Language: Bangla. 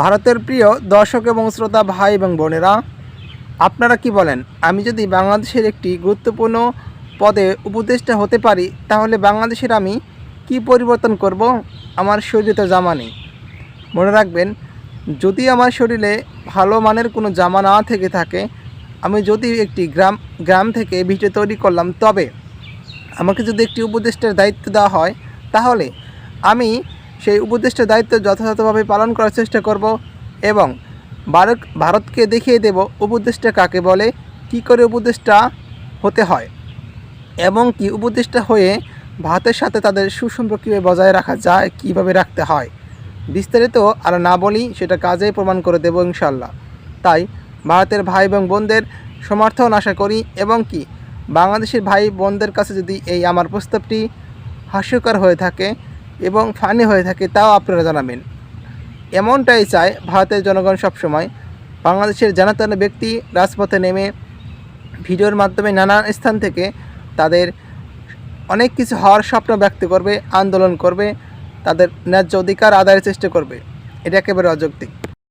ভারতের প্রিয় দর্শক এবং শ্রোতা ভাই এবং বোনেরা, আপনারা কি বলেন? আমি যদি বাংলাদেশের একটি গুরুত্বপূর্ণ পদে উপদেষ্টা হতে পারি, তাহলে বাংলাদেশের আমি কি পরিবর্তন করব? আমার শরীরে তো জামা নেই। মনে রাখবেন, যদি আমার শরীরে ভালো মানের কোনো জামা না থেকে থাকে, আমি যদি একটি গ্রাম গ্রাম থেকে ভিটে তৈরি করলাম, তবে আমাকে যদি একটি উপদেষ্টার দায়িত্ব দেওয়া হয়, তাহলে আমি সেই উপদেষ্টার দায়িত্ব যথাযথভাবে পালন করার চেষ্টা করব এবং ভারত ভারতকে দেখিয়ে দেব উপদেষ্টা কাকে বলে, কি করে উপদেষ্টা হতে হয় এবং কি উপদেষ্টা হয়ে ভারতের সাথে তাদের সুসম্পর্ক কীভাবে বজায় রাখা যায়, কীভাবে রাখতে হয়, বিস্তারিত আর না বলি সেটা কাজেই প্রমাণ করে দেবো ইনশাল্লাহ তাই ভারতের ভাই এবং বোনদের সমর্থন আশা করি এবং কি বাংলাদেশের ভাই বোনদের কাছে যদি এই আমার প্রস্তাবটি হাস্যকর হয়ে থাকে এবং ফানি হয়ে থাকে তাও আপনারা জানাবেন। এমনটাই চায় ভারতের জনগণ সবসময়। বাংলাদেশের জানাতন ব্যক্তি রাজপথে নেমে ভিডিওর মাধ্যমে নানা স্থান থেকে তাদের অনেক কিছু হওয়ার স্বপ্ন ব্যক্ত করবে, আন্দোলন করবে, তাদের ন্যায্য অধিকার আদায়ের চেষ্টা করবে। এটা একেবারে অযৌক্তিক।